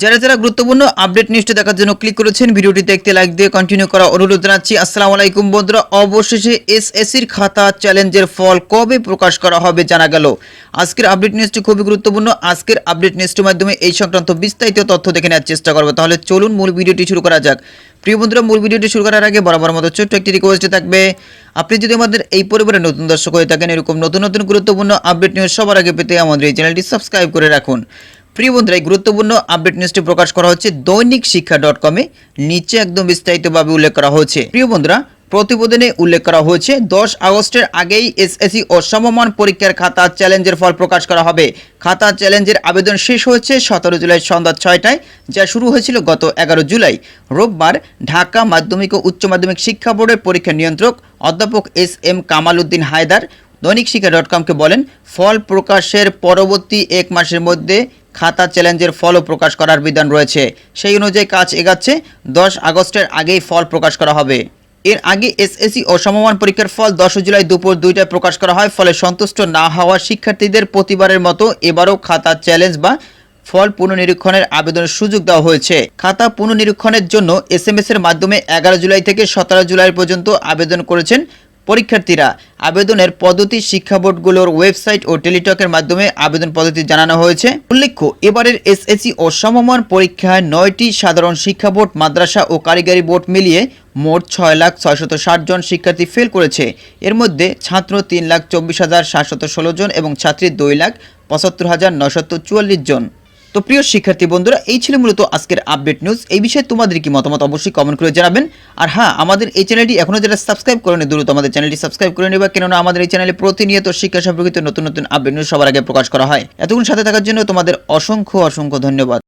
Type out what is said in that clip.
যারা যারা গুরুত্বপূর্ণ আপডেট নিউজটি দেখার জন্য ক্লিক করেছেন ভিডিওটি দেখতে লাইক দিয়ে কন্টিনিউ করা অনুরোধ জানাচ্ছি। আসসালামু আলাইকুম বন্ধুরা, অবশেষে এসএসসির খাতা চ্যালেঞ্জের ফল কবে প্রকাশ করা হবে জানা গেল। আজকের আপডেট নিউজটি খুবই গুরুত্বপূর্ণ। আজকের আপডেট নিউজটির মাধ্যমে এই সংক্রান্ত বিস্তারিত তথ্য দেখে নেওয়ার চেষ্টা করব। তাহলে চলুন মূল ভিডিওটি শুরু করা যাক। প্রিয় বন্ধুরা, মূল ভিডিওটি শুরু করার আগে বরাবর মতো ছোট্ট একটি রিকোয়েস্ট থাকবে। আপনি যদি আমাদের এই পরিবারে নতুন দর্শক হয়ে থাকেন, এরকম নতুন নতুন গুরুত্বপূর্ণ আপডেট নিউজ সবার আগে পেতে আমাদের এই চ্যানেলটি সাবস্ক্রাইব করে রাখুন। প্রিয় বন্ধুরা এই গুরুত্বপূর্ণ আপডেট নিউজটি প্রকাশ করা হচ্ছে দৈনিক শিক্ষা ডট কমে নিচে একদম বিস্তারিতভাবে উল্লেখ করা হয়েছে। প্রিয় বন্ধুরা প্রতিবেদনে উল্লেখ করা হয়েছে, দশ আগস্টের আগেই এসএসসি ও সমমান পরীক্ষার খাতা চ্যালেঞ্জের ফল প্রকাশ করা হবে। খাতা চ্যালেঞ্জের আবেদন শেষ হয়েছে সতেরো জুলাই সন্ধ্যা ছয়টায়, যা শুরু হয়েছিল গত এগারো জুলাই। রোববার ঢাকা মাধ্যমিক ও উচ্চ মাধ্যমিক শিক্ষা বোর্ডের পরীক্ষা নিয়ন্ত্রক অধ্যাপক S M Kamal Uddin Haider Dainik Shiksha dot কমকে বলেন, ফল প্রকাশের পরবর্তী এক মাসের মধ্যে খাতা চ্যালেঞ্জের ফলও প্রকাশ করার বিধান রয়েছে। সেই অনুযায়ী কাজ এগাচ্ছে, দশ আগস্টের আগেই ফল প্রকাশ করা হবে। এর আগে এসএসসি ও সমমান পরীক্ষার ফল দশ জুলাই দুপুর দুইটায় প্রকাশ করা হয়, ফলে সন্তুষ্ট না হওয়া শিক্ষার্থীদের প্রতিবারের মতো এবারও খাতা চ্যালেঞ্জ বা ফল পুনঃনিরীক্ষণের আবেদনের সুযোগ দেওয়া হয়েছে। খাতা পুনঃনিরীক্ষণের জন্য এসএমএস এর মাধ্যমে এগারো জুলাই থেকে সতেরো জুলাই পর্যন্ত আবেদন করেছেন পরীক্ষার্থীরা আবেদনের পদ্ধতি শিক্ষা বোর্ডগুলোর ওয়েবসাইট ও টেলিটকের মাধ্যমে আবেদন পদ্ধতি জানানো হয়েছে। উল্লেখ্য, এবারের এসএসসি ও সমমান পরীক্ষায় নয়টি সাধারণ শিক্ষা বোর্ড, মাদ্রাসা ও কারিগরি বোর্ড মিলিয়ে মোট ছয় লাখ ছয়শত ষাট জন শিক্ষার্থী ফেল করেছে। এর মধ্যে ছাত্র তিন লাখ চব্বিশ হাজার সাতশত ষোলো জন এবং ছাত্রী দুই লাখ পঁচাত্তর হাজার নশত চুয়াল্লিশ জন। তো প্রিয় শিক্ষার্থী বন্ধুরা, এই ছিল মূলত আজকের আপডেট নিউজ এই বিষয়ে তোমাদের কি মতামত অবশ্যই কমেন্ট করে জানাবেন। আর হ্যাঁ আমাদের এই চ্যানেলটি এখনও যারা সাবস্ক্রাইব করেনি, দ্রুত আমাদের চ্যানেলটি সাবস্ক্রাইব করে নেবা। কেননা আমাদের এই চ্যানেলে প্রতিনিয়ত শিক্ষা সম্পর্কিত নতুন নতুন আপডেট নিউজ সবার আগে প্রকাশ করা হয়। এতক্ষণ সাথে থাকার জন্য তোমাদের অসংখ্য অসংখ্য ধন্যবাদ।